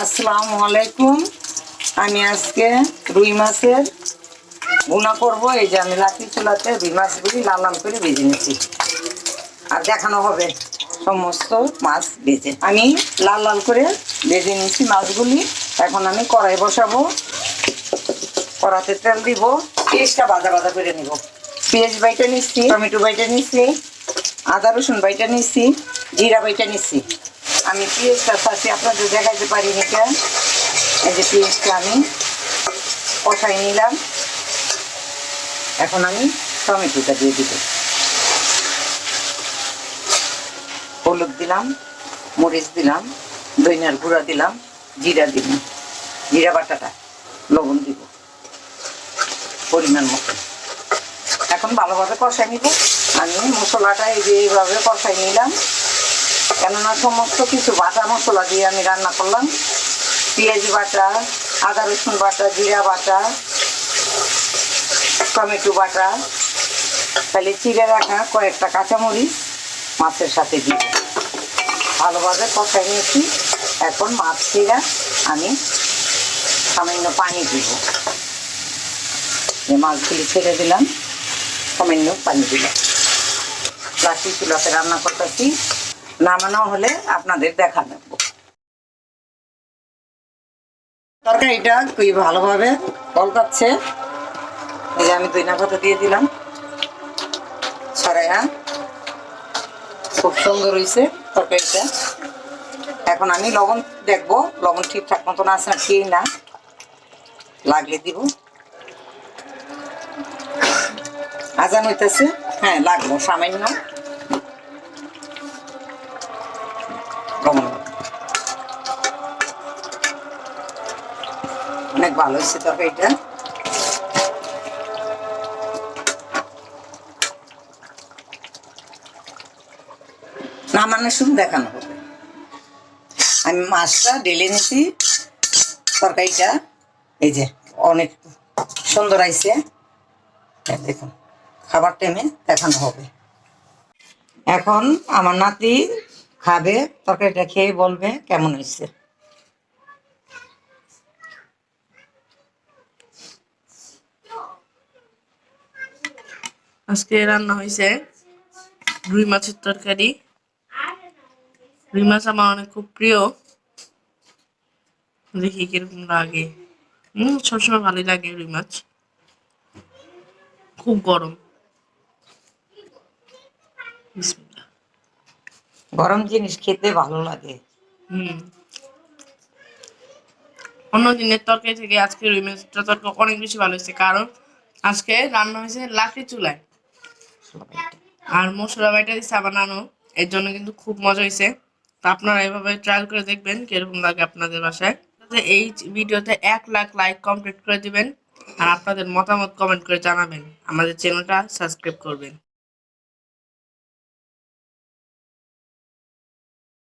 আসসালামু আলাইকুম। আমি আজকে রুই মাছের গুণা করব। এই যে আমি লাঠি চুলাতে রুই মাছগুলি লাল লাল করে ভেজে নিচ্ছি। আর দেখানো হবে সমস্ত মাছ ভেজে। আমি লাল লাল করে ভেজে নিয়েছি মাছগুলি। এখন আমি কড়াই বসাবো। কড়াতে তেল দিব। পেঁয়াজটা বাজা বাজা করে নিব। পেঁয়াজ বাইটা নিচ্ছি, টমেটো বাইটা নিচ্ছি, আদা রসুন বাইটা নিচ্ছি, জিরা বাইটা নিচ্ছি। আমি পেঁয়াজটা চাষি আপনাদের দেখাইতে পারিনি কেন? এই যে পেঁয়াজটা আমি কষাই নিলাম। এখন আমি টমেটোটা দিয়ে দিব। হলুদ দিলাম, মরিচ দিলাম দইনার গুঁড়া দিলাম, জিরা দিলাম জিরা বাটাটা, লবণ দিব। পরিমাণ মতো। এখন ভালোভাবে কষাই নিব। আমি মশলাটা এই যে এইভাবে কষাই নিলাম। কেননা সমস্ত কিছু বাটা মশলা দিয়ে আমি রান্না করলাম। পেঁয়াজ বাটা, আদা রসুন বাটা, জিরা বাটা, টমেটো বাটা, তাহলে চিড়ে রাখা কয়েকটা কাঁচামরিচ মাছের সাথে দিয়ে ভালোভাবে কষাই নিয়েছি। এখন মাছ চিরা আমি সামান্য পানি দিব। যে মাছগুলি ছেড়ে দিলাম, সামান্য পানি দিলাম লাঠি চুলাতে রান্না করতেছি। নামানো হলে আপনাদের দেখা নেব তরকারিটা খুবই ভালোভাবে কলকাচ্ছে এই যে আমি দুই নাকাতে দিয়ে দিলাম। ছড়াইয়া খুব সুন্দর হয়েছে তরকারিটা। এখন আমি লবণ দেখব। লবণ ঠিকঠাক মতন আছে না, কি না। লাগলে দিব। আজান হইতেছে। হ্যাঁ লাগবো, সামান্য লবণ অনেক ভালো হয়েছে তরকারিটা। নামানোর সময় দেখানো হবে। আমি মাছটা ঢেলে নিয়েছি তরকারিটা, এই যে অনেক সুন্দর আইছে। দেখুন, খাবার টাইমে দেখানো হবে। এখন আমার নাতি খাবে, তরকারিটা খেয়ে বলবে কেমন হয়েছে। আজকে রান্না হয়েছে রুই মাছের তরকারি। রুই মাছ আমার অনেক খুব প্রিয়। দেখি কীরকম লাগে। হম সবসময় ভালোই লাগে রুই মাছ। খুব গরম। গরম জিনিস খেতে ভালো লাগে। হুম। অন্য দিনের তরকারি থেকে আজকে রুই মাছটা তরকারি অনেক বেশি ভালো হয়েছে। কারণ আজকে রান্না হয়েছে লাকড়ি চুলায়। আর মশলা বাইটা দিচ্ছে বানানো এর জন্য কিন্তু খুব মজা হয়েছে তো আপনারা এভাবে ট্রায়াল করে দেখবেন কীরকম লাগে আপনাদের বাসায়। এই ভিডিওতে এক লাখ লাইক কমপ্লিট করে দিবেন। আর আপনাদের মতামত কমেন্ট করে জানাবেন। আমাদের চ্যানেলটা সাবস্ক্রাইব করবেন।